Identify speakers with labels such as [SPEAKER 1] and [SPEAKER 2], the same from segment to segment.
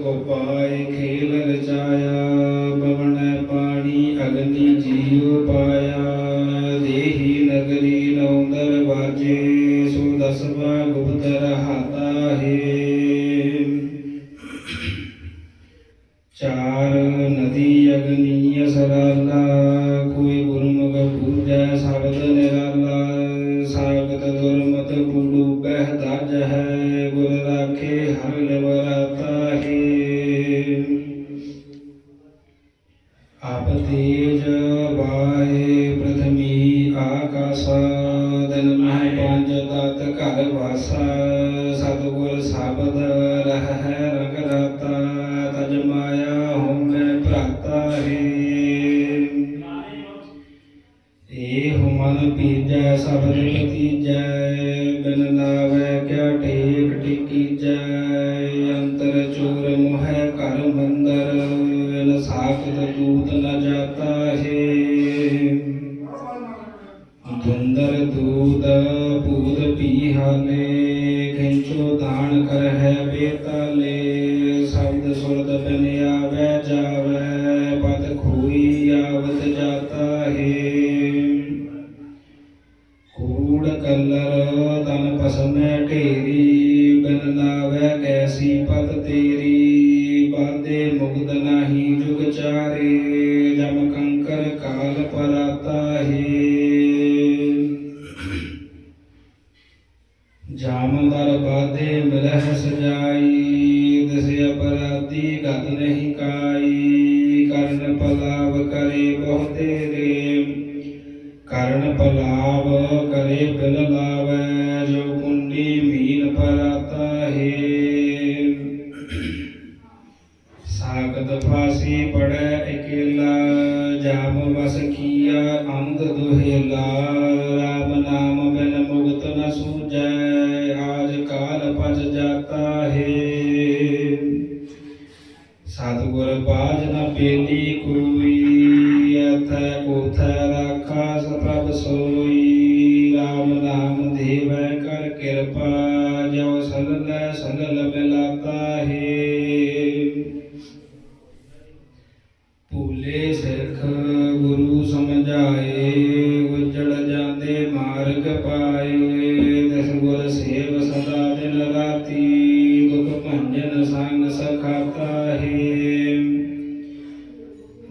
[SPEAKER 1] ਗੋਪਾਇ ਖੇਲ ਰਚਾਇਆ ਵਾਏ ਪ੍ਰਥਮੀ ਆਕਾਸਾ ਦਿਨ ਮਹਿ ਪੰਜ ਤਤ ਘਰ ਵਾਸਾ ਸਤਿਗੁਰ ਸ਼ਬਦ ਰਹਿ ਰਗ ਰਾਤਾ ਤਜ ਮਾਇਆ ਹੋਮੈ ਭਰਾਤਾ ਹੈ ਏ ਮਨ ਪੀਜੈ ਸਬਦ ਪਤੀਜੈ ਬਿਨ ਨਾਵੈ ਕਿਆ ਟੇਕ ਟਿਕੀਜੈ ਅੰਤਰ ਚੋਰ ਮੋਹਿ ਘਰ ਮੰਦਰ ਬਿਨ ਸਾਖਤ ਦੂਤ ਪੀਹਾਲੇ ਖਿੰਚੋ ਦਾਨ ਕਰ ਹੈ ਬੇਤਾਲੇ, ਸ਼ਬਦ ਸੁਰਤ ਬਿਨ ਆਵੈ ਜਾਵੈ, ਪਦ ਖੋਈ ਆਵਤ ਜਾਤਾ ਹੈ। ਕੂੜ ਕਲਰ ਤਨ ਪਸਮੈ ਢੇਰੀ, ਬਿਨ ਨਾਵੈ ਕੈਸੀ ਪਤ ਤੇਰੀ, ਬਾਦੇ ਮੁਗਦ ਨਾਹੀ ਜੁਗ ਚਾਰੇ। ಆಗಿದ್ರೆ ਭੂਲੇ ਸਿੱਖ ਗੁਰੂ ਸਮਝਾਏ, ਉਜੜ ਜਾਂਦੇ ਮਾਰਗ ਪਾਏ। ਦਸ ਗੁਰ ਸੇਵ ਸਦਾ ਦਿਨ ਰਾਤੀ, ਦੁਖ ਭੰਜਨ ਸੰਗ ਸਖਾਤਾ ਹੈ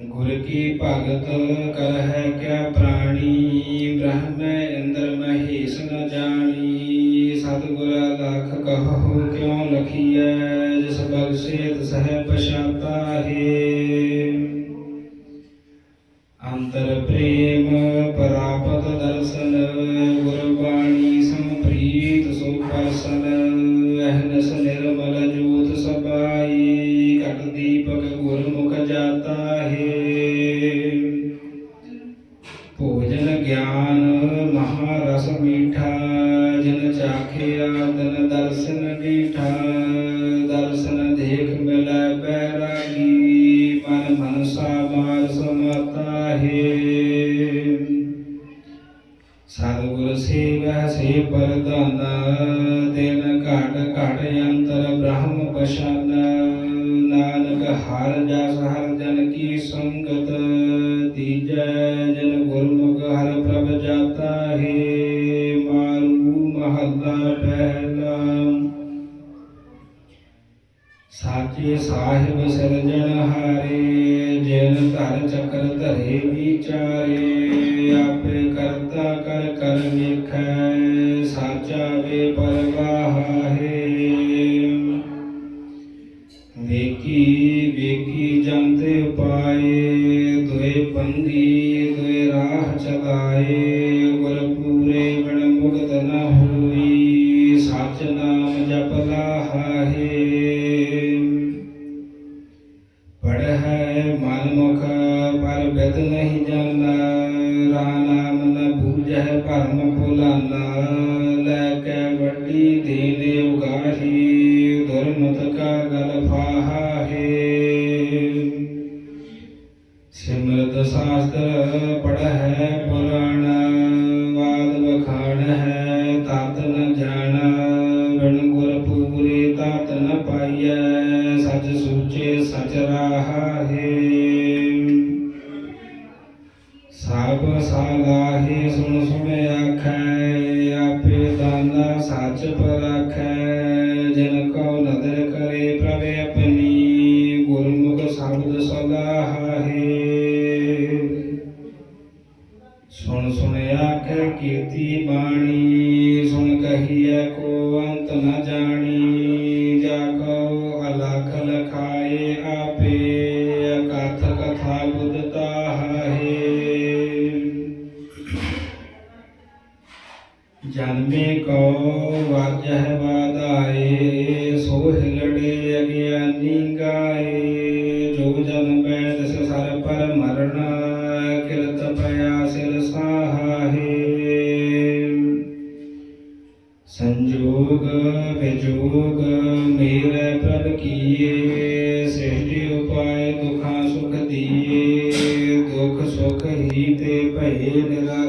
[SPEAKER 1] ਗੁਰ ਕੀ ਭਗਤ ਕਰਹਿ ਕਿਆ ਪ੍ਰਾਣੀ, ਬ੍ਰਹਮ ਇੰਦਰ ਮਹੇਸ਼ ਨ ਜਾਣੀ। ਸਤਿਗੁਰ ਲਖ ਕਹੋ ਕਿਉ ਲਖੀਐ, ਜਿਸ ਬਖਸ਼ੇ ਸਹਿ ਪਛਾਤਾ ਹੈ ਅੰਤਰ ਪ੍ਰੇਮ ਪ੍ਰਾਪਤ ਦਰਸ਼ਨ, ਗੁਰਬਾਣੀ ਸੰਪ੍ਰੀਤ ਸੋ ਪਰਸਨ ਅਹਨਸ ਨਿਰਮਲ ਜੋਤ ਸਬਾਈ, ਘਟ ਦੀਪਕ ਗੁਰਮੁਖ ਜਾਤਾ ਹੈ। ਭੋਜਨ ਗਿਆਨ ਮਹਾਰਸ ਮੀਠਾ, ਜਿਨ ਚਾਖਿਆ ਤਨ ਦਰਸ਼ਨ ਡੀਠਾ ਦਰਸ਼ਨ ਦੇਖ ਪਛਾਨ ਨਾਨਕ ਹਰ ਜਸ ਹਰ ਜਨ ਕੀ ਸੰਗਤ ਤੀਜੈ ਜਨ ਗੁਰਮੁਖ ਹਰ ਪ੍ਰਭ ਜਾਤਾ ਹੈ ਮਾਰੂ ਮਹੱਲਾ ਪਹਿਲਾ ਸਾਚੇ ਸਾਹਿਬ ਸਿਰਜਣਹਾਰੇ ਜਿਨ ਧਰ ਚੱਕਰ ਧਰੇ ਵਿਚਾਰੇ ਆਪੇ ਕਰਤਾ ਕਰ ਕਰ ਵੇਖੈ ਵੇਕੀ ਵੇਕੀ ਜੰਤੇ ਪਾਏ ਦੁਏ ਪੰਗੀ ਦੁਏ ਰਾਹ ਚਲਾਏ। ਹੈ ਪੁਰਾਣ ਵਾਦ ਵਖਾਣ ਹੈ, ਤਤ ਨ ਜਾਣ। ਬਿਨ ਗੁਰ ਪੂਰੇ ਤਤ ਨ ਪਾਈਐ, ਸਚ ਸੂਚੇ ਸਚ ਰਾਹਾ ਹੈ। ਸਭ ਸਾਲਾਹੇ ਸੁਣ ਸੁਣ ਆਖੈ, ਆਪੇ ਦਾਨਾ ਸੱਚ ਪਰ ਸੁਣ ਕਹੀਐ ਕੋ ਅੰਤ ਨ ਜਾਣੀ ਜਾ ਕੋ ਅਲਖ ਲਖਾਏ ਆਪੇ ਕਥ ਕਥਾ ਬੁੱਧ ਤਾਹੇ ਜਨਮੇ ਕੋ ਵਾਜਹ ਵਾਦਾਏ ਸੋ ਸੰਜੋਗ ਵਿਜੋਗ, ਮੇਰੇ ਪ੍ਰਭ ਕੀਏ ਸਹਿਜ ਉਪਾਇ ਦੁਖਾਂ ਸੁਖ ਦੀਏ, ਦੁਖ ਸੁਖ ਹੀ ਤੇ ਭਏ ਨਿਰਾਲੇ